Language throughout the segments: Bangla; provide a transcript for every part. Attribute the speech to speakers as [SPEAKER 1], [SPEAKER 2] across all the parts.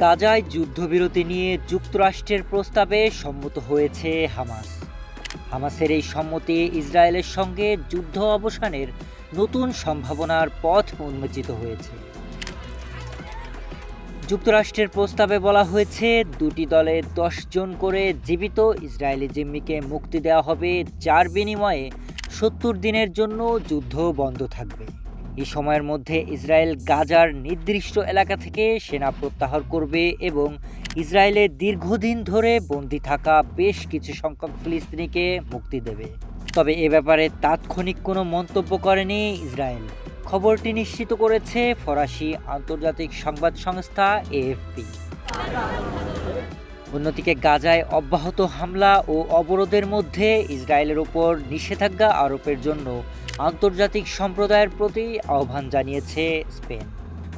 [SPEAKER 1] গাজায় যুদ্ধবিরতি নিয়ে যুক্তরাষ্ট্রের প্রস্তাবে সম্মত হয়েছে হামাস। হামাসের এই সম্মতি ইসরায়েলের সঙ্গে যুদ্ধ অবসানের নতুন সম্ভাবনার পথ উন্মোচিত হয়েছে। যুক্তরাষ্ট্রের প্রস্তাবে বলা হয়েছে, দুটি দলে জন করে জীবিত ইসরায়েলি জিম্মিকে মুক্তি দেওয়া হবে, যার বিনিময়ে সত্তর দিনের জন্য যুদ্ধ বন্ধ থাকবে। এই সময়ের মধ্যে ইসরায়েল গাজার নির্দিষ্ট এলাকা থেকে সেনা প্রত্যাহার করবে এবং ইসরায়েলে দীর্ঘদিন ধরে বন্দী থাকা বেশ কিছু সংখ্যক ফিলিস্তিনিকে মুক্তি দেবে। তবে এ ব্যাপারে তাৎক্ষণিক কোনো মন্তব্য করেনি ইসরায়েল। খবরটি নিশ্চিত করেছে ফরাসি আন্তর্জাতিক সংবাদ সংস্থা এএফপি। অন্যদিকে গাজায় অব্যাহত হামলা ও অবরোধের মধ্যে ইসরায়েলের ওপর নিষেধাজ্ঞা আরোপের জন্য আন্তর্জাতিক সম্প্রদায়ের প্রতি আহ্বান জানিয়েছে স্পেন।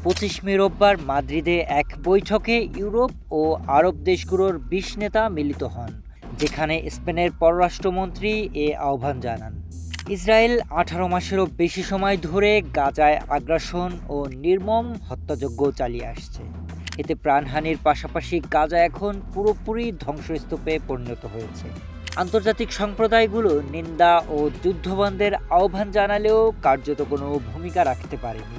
[SPEAKER 1] পঁচিশ মে রোববার মাদ্রিদে এক বৈঠকে ইউরোপ ও আরব দেশগুলোর বিশ নেতা মিলিত হন, যেখানে স্পেনের পররাষ্ট্রমন্ত্রী এ আহ্বান জানান। ইসরায়েল আঠারো মাসেরও বেশি সময় ধরে গাজায় আগ্রাসন ও নির্মম হত্যাযজ্ঞ চালিয়ে আসছে। এতে প্রাণহানির পাশাপাশি গাজা এখন পুরোপুরি ধ্বংসস্তূপে পরিণত হয়েছে। আন্তর্জাতিক সম্প্রদায়গুলো নিন্দা ও যুদ্ধবন্ধের আহ্বান জানালেও কার্যত কোনো ভূমিকা রাখতে পারেনি।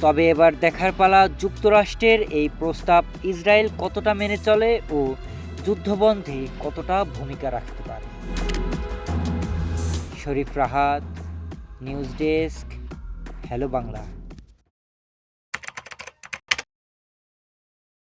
[SPEAKER 1] তবে এবার দেখার পালা যুক্তরাষ্ট্রের এই প্রস্তাব ইসরায়েল কতটা মেনে চলে ও যুদ্ধবন্ধে কতটা ভূমিকা রাখতে পারে। Sharif Rahat, news desk, hello Bangla.